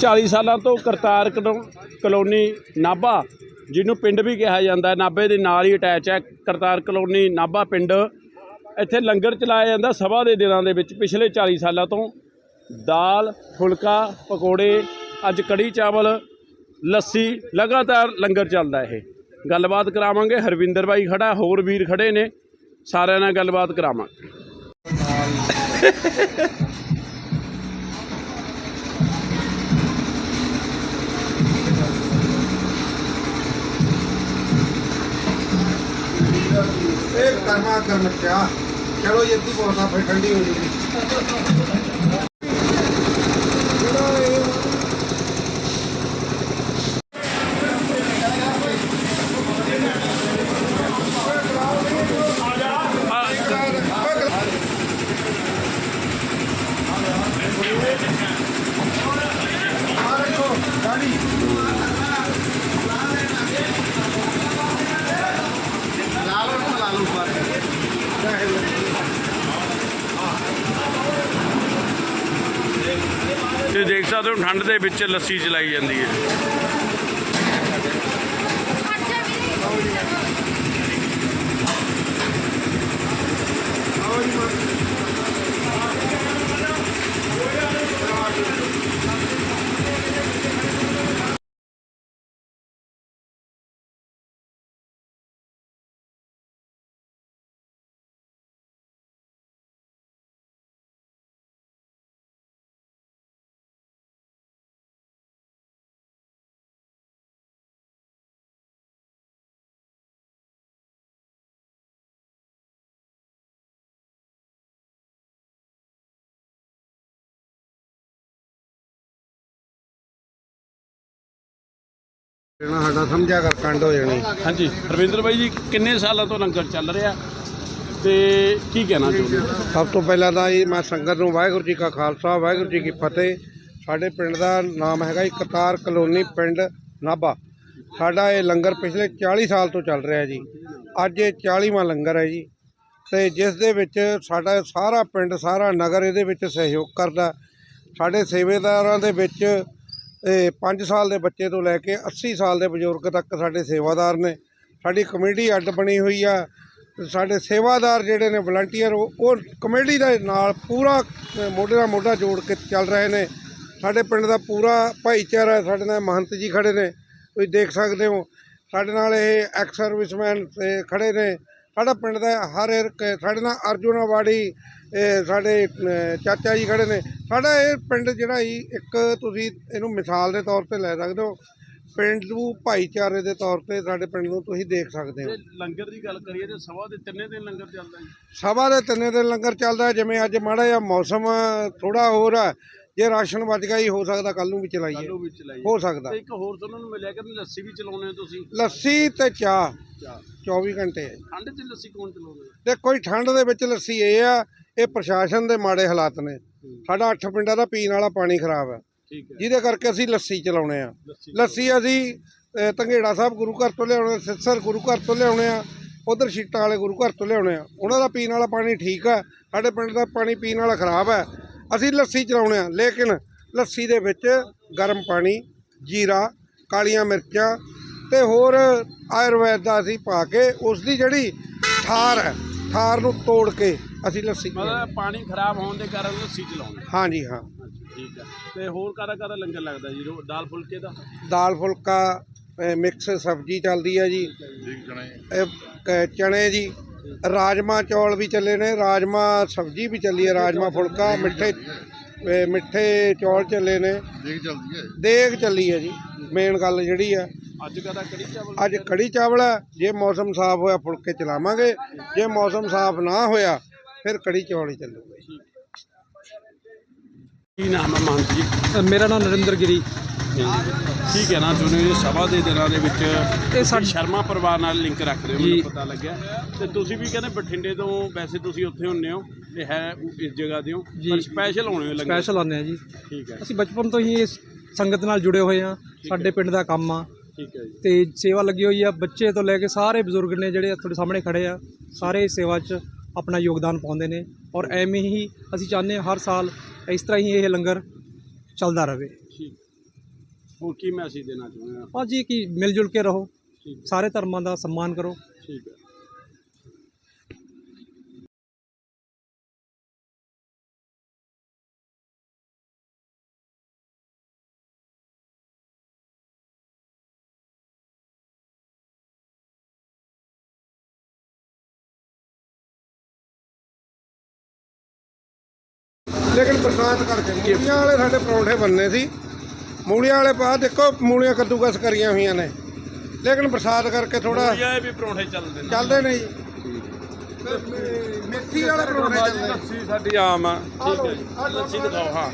40 ਸਾਲਾਂ ਤੋਂ ਕਰਤਾਰ ਕਲੋ- ਕਲੋਨੀ ਨਾਭਾ, ਜਿਹਨੂੰ ਪਿੰਡ ਵੀ ਕਿਹਾ ਜਾਂਦਾ ਹੈ। ਨਾਭੇ ਦੇ ਨਾਲ ਹੀ ਅਟੈਚ ਹੈ। ਕਰਤਾਰ ਕਲੋਨੀ ਨਾਭਾ ਪਿੰਡ। ਇੱਥੇ ਲੰਗਰ ਚਲਾਇਆ ਜਾਂਦਾ ਸਭਾ ਦੇ ਦਿਨਾਂ ਦੇ ਵਿੱਚ। ਪਿਛਲੇ 40 ਸਾਲਾਂ ਤੋਂ ਦਾਲ, ਫੁਲਕਾ, ਪਕੌੜੇ, ਅੱਜ ਕੜੀ ਚਾਵਲ, ਲੱਸੀ, ਲਗਾਤਾਰ ਲੰਗਰ ਚੱਲਦਾ ਇਹ। ਗੱਲਬਾਤ ਕਰਾਵਾਂਗੇ। ਹਰਵਿੰਦਰ ਬਾਈ ਖੜਾ, ਹੋਰ ਵੀਰ ਖੜੇ ਨੇ। ਸਾਰਿਆਂ ਨਾਲ ਗੱਲਬਾਤ ਕਰਾਵਾਂਗੇ। ਇਹ ਕਰਮਾ ਕਰਮ ਕਿਆ ਚਲੋ ਜੱਦੀ ਬੋਲਦਾ ਫਿਰ ਠੰਡੀ ਹੋ ਸਕਦੇ ਹੋ ਠੰਡ ਦੇ ਵਿੱਚ ਲੱਸੀ ਚਲਾਈ ਜਾਂਦੀ ਹੈ। ਇਹਨਾਂ ਸਾਡਾ ਸਮਝਿਆ ਕਰ ਕੰਡ ਹੋ ਜਾਣੀ। ਹਾਂਜੀ ਹਰਵਿੰਦਰ ਬਾਈ ਜੀ ਕਿੰਨੇ ਸਾਲਾਂ ਤੋਂ ਲੰਗਰ ਚੱਲ ਰਿਹਾ? ਤੇ ਕੀ ਕਹਿਣਾ ਚਾਹੁੰਦੇ ਹੋ? ਸਭ ਤੋਂ ਪਹਿਲਾਂ ਤਾਂ ਜੀ ਮੈਂ ਸੰਗਤ ਨੂੰ ਵਾਹਿਗੁਰੂ ਜੀ ਕਾ ਖਾਲਸਾ ਵਾਹਿਗੁਰੂ ਜੀ ਕੀ ਫਤਿਹ। ਸਾਡੇ ਪਿੰਡ ਦਾ ਨਾਮ ਹੈਗਾ ਜੀ ਕਤਾਰ ਕਲੋਨੀ ਪਿੰਡ ਨਾਭਾ। ਸਾਡਾ ਇਹ ਲੰਗਰ ਪਿਛਲੇ 40 ਸਾਲ ਤੋਂ ਚੱਲ ਰਿਹਾ ਜੀ। ਅੱਜ ਇਹ 40ਵਾਂ ਲੰਗਰ ਹੈ ਜੀ। ਤੇ ਜਿਸ ਦੇ ਵਿੱਚ ਸਾਡਾ ਸਾਰਾ ਪਿੰਡ ਸਾਰਾ ਨਗਰ ਇਹਦੇ ਵਿੱਚ ਸਹਿਯੋਗ ਕਰਦਾ। ਸਾਡੇ ਸੇਵੇਦਾਰਾਂ ਦੇ ਵਿੱਚ ਇਹ 5 ਸਾਲ ਦੇ ਬੱਚੇ ਤੋਂ ਲੈ ਕੇ 80 ਸਾਲ ਦੇ ਬਜ਼ੁਰਗ ਤੱਕ ਸਾਡੇ ਸੇਵਾਦਾਰ ਨੇ। ਸਾਡੀ ਕਮੇਟੀ ਅੱਡ ਬਣੀ ਹੋਈ ਆ। ਸਾਡੇ ਸੇਵਾਦਾਰ ਜਿਹੜੇ ਨੇ ਵਲੰਟੀਅਰ, ਉਹ ਉਹ ਕਮੇਟੀ ਦੇ ਨਾਲ ਪੂਰਾ, ਮੋਢੇ ਨਾਲ ਮੋਢਾ ਜੋੜ ਕੇ ਚੱਲ ਰਹੇ ਨੇ। ਸਾਡੇ ਪਿੰਡ ਦਾ ਪੂਰਾ ਭਾਈਚਾਰਾ, ਸਾਡੇ ਨਾਲ ਮਹੰਤ ਜੀ ਖੜੇ ਨੇ। ਤੁਸੀਂ ਦੇਖ ਸਕਦੇ ਹੋ, ਸਾਡੇ ਨਾਲ ਇਹ ਐਕਸ ਸਰਵਿਸਮੈਨ ਤੇ ਖੜੇ ਨੇ। ਸਾਡਾ ਪਿੰਡ ਦਾ ਹਰ ਇੱਕ ਸਾਡੇ ਨਾਲ ਅਰਜੁਨਾਵਾੜੀ ਇਹ ਸਾਡੇ ਚਾਚਾ ਜੀ ਖੜੇ ਨੇ। ਸਾਡਾ ਇਹ ਪਿੰਡ ਜਿਹੜਾ ਜੀ ਇੱਕ ਤੁਸੀਂ ਇਹਨੂੰ ਮਿਸਾਲ ਦੇ ਤੌਰ ਤੇ ਲੈ ਸਕਦੇ ਹੋ। ਪਿੰਡੂ ਭਾਈਚਾਰੇ ਦੇ ਤੌਰ ਤੇ ਸਾਡੇ ਪਿੰਡ ਨੂੰ ਤੁਸੀਂ ਦੇਖ ਸਕਦੇ ਹੋ। ਲੰਗਰ ਦੀ ਗੱਲ ਕਰੀਏ ਤੇ ਸਭਾ ਦੇ ਤਿੰਨੇ ਦਿਨ ਲੰਗਰ ਚੱਲਦਾ ਜੀ? ਸਭਾ ਦੇ ਤਿੰਨੇ ਦਿਨ ਲੰਗਰ ਚੱਲਦਾ ਜਿਵੇਂ ਅੱਜ ਮਾੜਾ ਜਿਹਾ ਮੌਸਮ ਥੋੜਾ ਹੋਰ ਆ ਜੇ ਰਾਸ਼ਨ ਬਚ ਗਿਆ ਹੀ ਹੋ ਸਕਦਾ ਕੱਲ ਨੂੰ ਵੀ ਚਲਾਈਏ। ਕੱਲੂ ਵਿੱਚ ਚਲਾਈ ਹੋ ਸਕਦਾ। ਤੇ ਇੱਕ ਹੋਰ ਸੁਣਨ ਨੂੰ ਮਿਲਿਆ ਕਿ ਲੱਸੀ ਵੀ ਚਲਾਉਂਦੇ ਹੋ ਤੁਸੀਂ? ਲੱਸੀ ਤੇ ਚਾਹ। ਚਾਹ। 24 ਘੰਟੇ। ਹੈ। ਠੰਡ 'ਚ ਲੱਸੀ ਕੌਣ ਚਲਾਉਂਦਾ? ਤੇ ਕੋਈ ਠੰਡ ਦੇ ਵਿੱਚ ਲੱਸੀ ਇਹ ਆ ਇਹ ਪ੍ਰਸ਼ਾਸਨ ਦੇ ਮਾੜੇ ਹਾਲਾਤ ਨੇ। ਸਾਡਾ ਅੱਠ ਪਿੰਡਾਂ ਦਾ ਪੀਣ ਵਾਲਾ ਪਾਣੀ ਖਰਾਬ ਹੈ। ਠੀਕ ਹੈ। ਜਿਹਦੇ ਕਰਕੇ ਅਸੀਂ ਲੱਸੀ ਚਲਾਉਣੇ ਆ। ਲੱਸੀ ਲੱਸੀ ਅਸੀਂ ਅ, ਧੰਗੇੜਾ ਸਾਹਿਬ ਗੁਰੂ ਘਰ ਤੋਂ ਲਿਆਉਣੇ ਸਿੱਸਰ ਗੁਰੂ ਘਰ ਤੋਂ ਲਿਆਉਣੇ ਆ ਉਧਰ ਸ਼ੀਟਾਂ ਵਾਲੇ ਗੁਰੂ ਘਰ ਤੋਂ ਲਿਆਉਣੇ ਆ। ਉਹਨਾਂ ਦਾ ਪੀਣ ਵਾਲਾ ਪਾਣੀ ਠੀਕ ਆ ਸਾਡੇ ਪਿੰਡ ਦਾ ਪਾਣੀ ਪੀਣ ਵਾਲਾ ਖਰਾਬ ਹੈ। ਅਸੀਂ ਲੱਸੀ ਚਲਾਉਣੇ ਆ ਲੇਕਿਨ ਲੱਸੀ ਦੇ ਵਿੱਚ ਗਰਮ ਪਾਣੀ ਜੀਰਾ ਕਾਲੀਆਂ ਮਿਰਚਾਂ ਤੇ ਹੋਰ ਆਯੁਰਵੈਦ ਦਾ ਅਸੀਂ ਪਾ ਕੇ ਉਸ ਦੀ ਜਿਹੜੀ ਠਾਰ ਹੈ ਠਾਰ ਨੂੰ ਤੋੜ ਕੇ ਅਸੀਂ ਲੱਸੀ ਮਤਲਬ ਪਾਣੀ ਖਰਾਬ ਹੋਣ ਦੇ ਕਾਰਨ ਲੱਸੀ ਚਲਾਉਂਦੇ ਹਾਂਜੀ ਹਾਂ। ਠੀਕ ਹੈ। ਤੇ ਹੋਰ ਕਾਰਾ ਕਾਰਾ ਲੰਗਰ ਲੱਗਦਾ ਜੀ? ਰੋ- ਦਾਲ ਫੁਲਕੇ ਦਾ? ਦਾਲ ਫੁਲਕਾ ਅ, ਮਿਕਸ ਸਬਜ਼ੀ ਚੱਲਦੀ ਹੈ ਜੀ। ਇਹ ਚਣੇ ਜੀ। ਰਾਜਮਾ ਚੌਲ ਵੀ ਚੱਲੇ ਨੇ ਰਾਜਮਾ ਸਬਜ਼ੀ ਵੀ ਚੱਲੀ ਹੈ ਰਾਜਮਾ ਫੁਲਕਾ ਮਿੱਠੇ ਮਿੱਠੇ ਚੌਲ ਚੱਲੇ ਨੇ। ਦੇਖ ਚੱਲਦੀ ਹੈ ਦੇਗ ਚੱਲੀ ਹੈ ਜੀ ਮੇਨ ਗੱਲ ਜਿਹੜੀ ਆ। ਅੱਜ ਕਾਦਾ ਕੜੀ ਚਾਵਲ ਅੱਜ ਕੜੀ ਚਾਵਲ ਹੈ ਜੇ ਮੌਸਮ ਸਾਫ਼ ਹੋਇਆ ਫੁਲਕੇ ਚਲਾਵਾਂਗੇ ਜੇ ਮੌਸਮ ਸਾਫ਼ ਨਾ ਹੋਇਆ ਫਿਰ ਕੜੀ ਚੌਲ ਹੀ ਚੱਲੂਗਾ। ਜੀ ਕੀ ਨਾਮ ਹੈ ਜੀ? ਮੇਰਾ ਨਾਮ ਨਰਿੰਦਰ ਗਿਰੀ। ਕੀ ਕਹਿਣਾ ਚਾਹੁੰਦੇ ਹੋ ਜੀ ਸਭਾ ਦੇ ਦਿਨਾਂ ਦੇ ਵਿੱਚ ਤੁਸੀਂ ਸਾਡ- ਸ਼ਰਮਾ ਪਰਿਵਾਰ ਨਾਲ ਲਿੰਕ ਰੱਖਦੇ ਹੋ। ਮੈਨੂੰ ਪਤਾ ਲੱਗਿਆ। ਤੇ ਤੁਸੀਂ ਵੀ ਕਹਿੰਦੇ ਬਠਿੰਡੇ ਤੋਂ ਵੈਸੇ ਤੁਸੀਂ ਉੱਥੇ ਹੁੰਨੇ ਹੋ ਤੇ ਹੈ ਇਸ ਜਗ੍ਹਾ ਦੇ ਹੋ। ਪਰ ਸਪੈਸ਼ਲ ਹੋਣੇ ਹੋ ਸਪੈਸ਼ਲ ਆਉਂਦੇ ਆ ਜੀ। ਠੀਕ ਹੈ। ਅਸੀਂ ਬਚਪਨ ਤੋਂ ਹੀ ਇਸ ਸੰਗਤ ਨਾਲ ਜੁੜੇ ਹੋਏ ਆ ਸਾਡੇ ਪਿੰਡ ਦਾ ਕੰਮ ਆ। ਠੀਕ ਹੈ ਜੀ। ਤੇ ਸੇਵਾ ਲੱਗੀ ਹੋਈ ਆ ਬੱਚੇ ਤੋਂ ਲੈ ਕੇ ਸਾਰੇ ਬਜ਼ੁਰਗ ਨੇ ਜਿਹੜੇ ਤੁਹਾਡੇ ਸਾਹਮਣੇ ਖੜੇ ਆ ਸਾਰੇ ਇਸ ਸੇਵਾ 'ਚ ਆਪਣਾ ਯੋਗਦਾਨ ਪਾਉਂਦੇ ਨੇ। ਔਰ ਐਵੇਂ ਹੀ ਅਸੀਂ ਚਾਹੁੰਦੇ ਹਾਂ ਹਰ ਸਾਲ ਇਸ ਤਰ੍ਹਾਂ ਹੀ ਇਹ ਲੰਗਰ ਚੱਲਦਾ ਰਹੇ। ਠੀਕ ਹੋਰ ਕੀ ਮੈਸੇਜ ਦੇਣਾ ਚਾਹੁੰਦੇ ਆ ਬਸ ਜੀ ਕਿ ਮਿਲ ਜੁਲ ਕੇ ਰਹੋ। ਠੀਕ ਸਾਰੇ ਧਰਮਾਂ ਦਾ ਸਨਮਾਨ ਕਰੋ। ਠੀਕ ਹੈ। ਲੇਕਿਨ ਬਰਸਾਤ ਕਰਕੇ ਮੂਲੀਆਂ ਵਾਲੇ ਸਾਡੇ ਪਰੌਂਠੇ ਬੰਨੇ ਸੀ। ਮੂਲੀਆਂ ਵਾਲੇ ਪਾ ਦੇਖੋ ਮੂਲੀਆਂ ਕੱਦੂਕਸ ਕਰੀਆਂ ਹੋਈਆਂ ਨੇ। ਲੇਕਿਨ ਬਰਸਾਤ ਕਰਕੇ ਥੋੜਾ ਇਹ ਵੀ ਪਰੌਂਠੇ ਚੱਲਦੇ ਨੇ। ਚੱਲਦੇ ਨੇ ਜੀ। ਮੇਥੀ ਵਾਲੇ ਪਰੌਂਠੇ ਚੱਲਦੇ ਨੇ। ਲੱਸੀ ਸਾਡੀ ਆਮ ਆ। ਠੀਕ ਹੈ ਜੀ। ਲੱਸੀ ਦਿਖਾਓ ਹਾਂ।